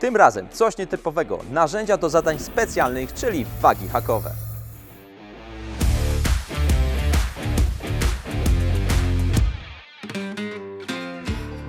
Tym razem coś nietypowego, narzędzia do zadań specjalnych, czyli wagi hakowe.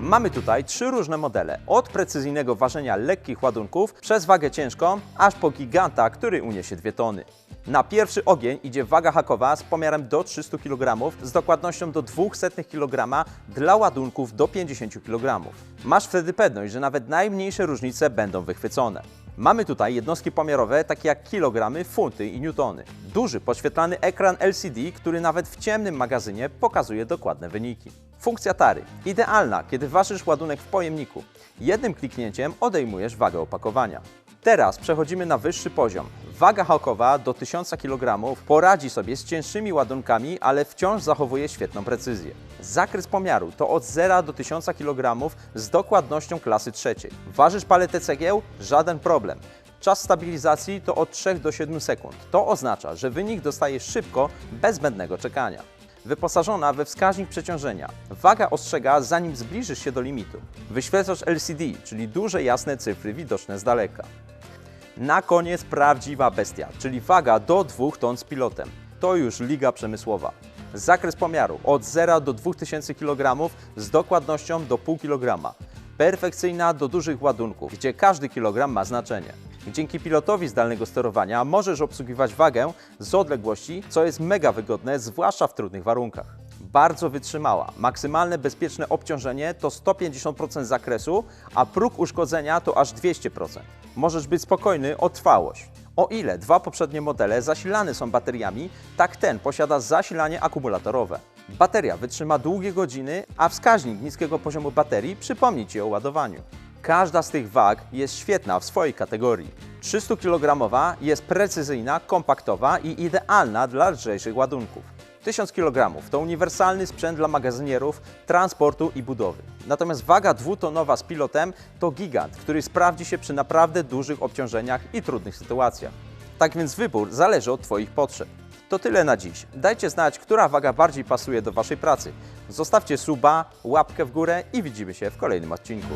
Mamy tutaj trzy różne modele, od precyzyjnego ważenia lekkich ładunków przez wagę ciężką, aż po giganta, który uniesie 2 tony. Na pierwszy ogień idzie waga hakowa z pomiarem do 300 kg z dokładnością do 200 kg dla ładunków do 50 kg. Masz wtedy pewność, że nawet najmniejsze różnice będą wychwycone. Mamy tutaj jednostki pomiarowe takie jak kilogramy, funty i newtony. Duży podświetlany ekran LCD, który nawet w ciemnym magazynie pokazuje dokładne wyniki. Funkcja tary. Idealna, kiedy ważysz ładunek w pojemniku. Jednym kliknięciem odejmujesz wagę opakowania. Teraz przechodzimy na wyższy poziom. Waga hakowa do 1000 kg poradzi sobie z cięższymi ładunkami, ale wciąż zachowuje świetną precyzję. Zakres pomiaru to od 0 do 1000 kg z dokładnością klasy trzeciej. Ważysz paletę cegieł? Żaden problem. Czas stabilizacji to od 3 do 7 sekund. To oznacza, że wynik dostajesz szybko, bez zbędnego czekania. Wyposażona we wskaźnik przeciążenia. Waga ostrzega zanim zbliżysz się do limitu. Wyświetlacz LCD, czyli duże jasne cyfry widoczne z daleka. Na koniec prawdziwa bestia, czyli waga do 2 ton z pilotem. To już liga przemysłowa. Zakres pomiaru od 0 do 2000 kg z dokładnością do 0,5 kg. Perfekcyjna do dużych ładunków, gdzie każdy kilogram ma znaczenie. Dzięki pilotowi zdalnego sterowania możesz obsługiwać wagę z odległości, co jest mega wygodne, zwłaszcza w trudnych warunkach. Bardzo wytrzymała. Maksymalne bezpieczne obciążenie to 150% zakresu, a próg uszkodzenia to aż 200%. Możesz być spokojny o trwałość. O ile dwa poprzednie modele zasilane są bateriami, tak ten posiada zasilanie akumulatorowe. Bateria wytrzyma długie godziny, a wskaźnik niskiego poziomu baterii przypomni Ci o ładowaniu. Każda z tych wag jest świetna w swojej kategorii. 300 kg jest precyzyjna, kompaktowa i idealna dla lżejszych ładunków. 1000 kg to uniwersalny sprzęt dla magazynierów, transportu i budowy. Natomiast waga dwutonowa z pilotem to gigant, który sprawdzi się przy naprawdę dużych obciążeniach i trudnych sytuacjach. Tak więc wybór zależy od Twoich potrzeb. To tyle na dziś. Dajcie znać, która waga bardziej pasuje do Waszej pracy. Zostawcie suba, łapkę w górę i widzimy się w kolejnym odcinku.